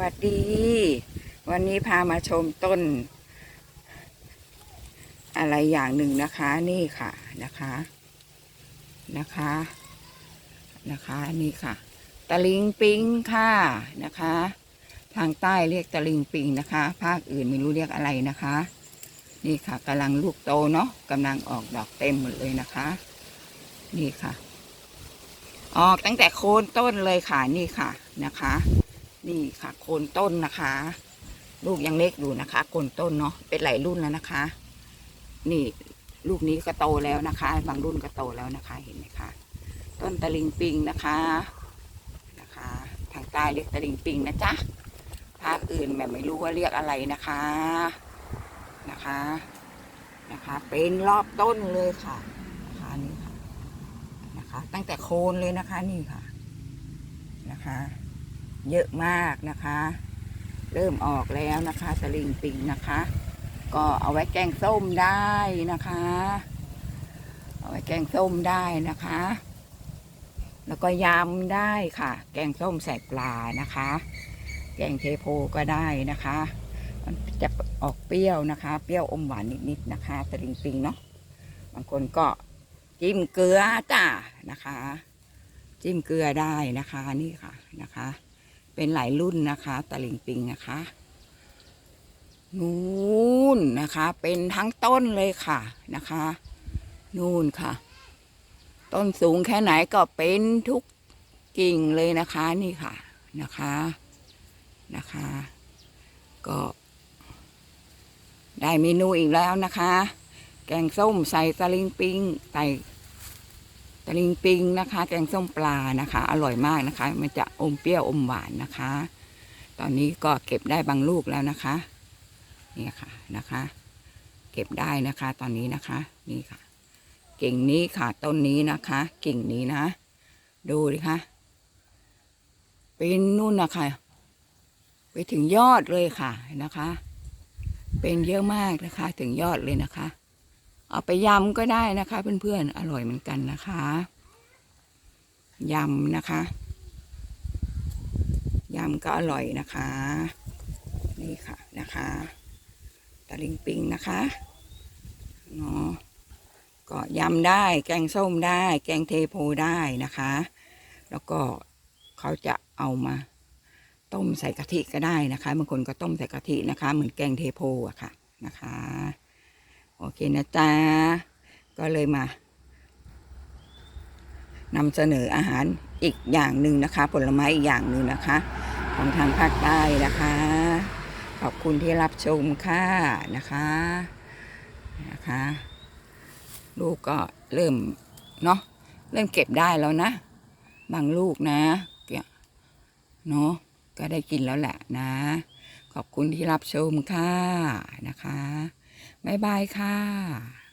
วัสดี วันนี้พามาชมต้น อะไรอย่างหนึ่งนะคะนี่ค่ะนะคะนะคะนะคะนี่ค่ะ ตะลิงปิงค่ะนะคะ ทางใต้เรียกตะลิงปิงนะคะ ภาคอื่นไม่รู้เรียกอะไรนะคะ นี่ค่ะกำลังลูกโตเนาะกำลังออกดอกเต็มหมดเลยนะคะ นี่ค่ะ ออกตั้งแต่โคนต้นเลยค่ะนี่ค่ะนะคะ นี่ค่ะโคนต้นนะคะ ลูกยังเล็กอยู่นะคะโคนต้นเนาะเป็นหลายรุ่นแล้วนะคะ นี่ลูกนี้ก็โตแล้วนะคะ บางรุ่นก็โตแล้วนะคะเห็นไหมคะต้นตะลิงปิงนะคะนะคะ ทางใต้เรียกตะลิงปิงนะจ๊ะภาคอื่นแบบไม่รู้ว่าเรียกอะไรนะคะนะคะนะคะ เป็นรอบต้นเลยค่ะนะคะนี่ค่ะนะคะ ตั้งแต่โคนเลยนะคะนี่ค่ะนะคะ เยอะมากนะคะ เริ่มออกแล้วนะคะสลิงปิงนะคะ ก็เอาไว้แกงส้มได้นะคะ เอาไว้แกงส้มได้นะคะ แล้วก็ยำได้ค่ะ แกงส้มใส่ปลานะคะ แกงเทโพก็ได้นะคะมันจะออกเปรี้ยวนะคะ เปรี้ยวอมหวานนิดๆนะคะสลิงปิงเนาะบางคนก็จิ้มเกลือจ้านะคะ จิ้มเกลือได้นะคะนี่ค่ะนะคะ เป็นหลายรุ่นนะคะตะลิงปิงนะคะ นู่นนะคะ เป็นทั้งต้นเลยค่ะนะคะ นู่นค่ะ ต้นสูงแค่ไหนก็เป็นทุกกิ่งเลยนะคะนี่ค่ะนะคะนะคะ ก็ ได้เมนูอีกแล้วนะคะ แกงส้มใส่ตะลิงปิงใส่ ตะลิงปิงนะคะ แกงส้มปลานะคะ อร่อยมากนะคะ มันจะอมเปรี้ยวอมหวานนะคะ ตอนนี้ก็เก็บได้บางลูกแล้วนะคะ นี่ค่ะนะคะ เก็บได้นะคะ ตอนนี้นะคะ นี่ค่ะ กิ่งนี้ค่ะต้นนี้นะคะ กิ่งนี้นะ ดูดิคะเป็นนู่นนะคะไปถึงยอดเลยค่ะนะคะ เป็นเยอะมากนะคะ ถึงยอดเลยนะคะ เอาไปยำก็ได้นะคะ เพื่อนๆ อร่อยเหมือนกันนะคะยำนะคะยำก็อร่อยนะคะ นี่ค่ะนะคะตะลิงปิงนะคะเนาะก็ยำได้แกงส้มได้ แกงเทโพได้นะคะ แล้วก็เขาจะเอามาต้มใส่กะทิก็ได้นะคะบางคนก็ต้มใส่กะทินะคะ เหมือนแกงเทโพอะค่ะนะคะ โอเคนะจ๊ะ ก็เลยมานำเสนออาหารอีกอย่างหนึ่งนะคะ ผลไม้อีกอย่างหนึ่งนะคะ ของทางภาคใต้นะคะ ขอบคุณที่รับชมค่ะนะคะนะคะลูกก็เริ่มเนาะเริ่มเก็บได้แล้วนะ บางลูกนะเนาะก็ได้กินแล้วแหละนะ ขอบคุณที่รับชมค่ะนะคะ บ๊ายบายค่ะ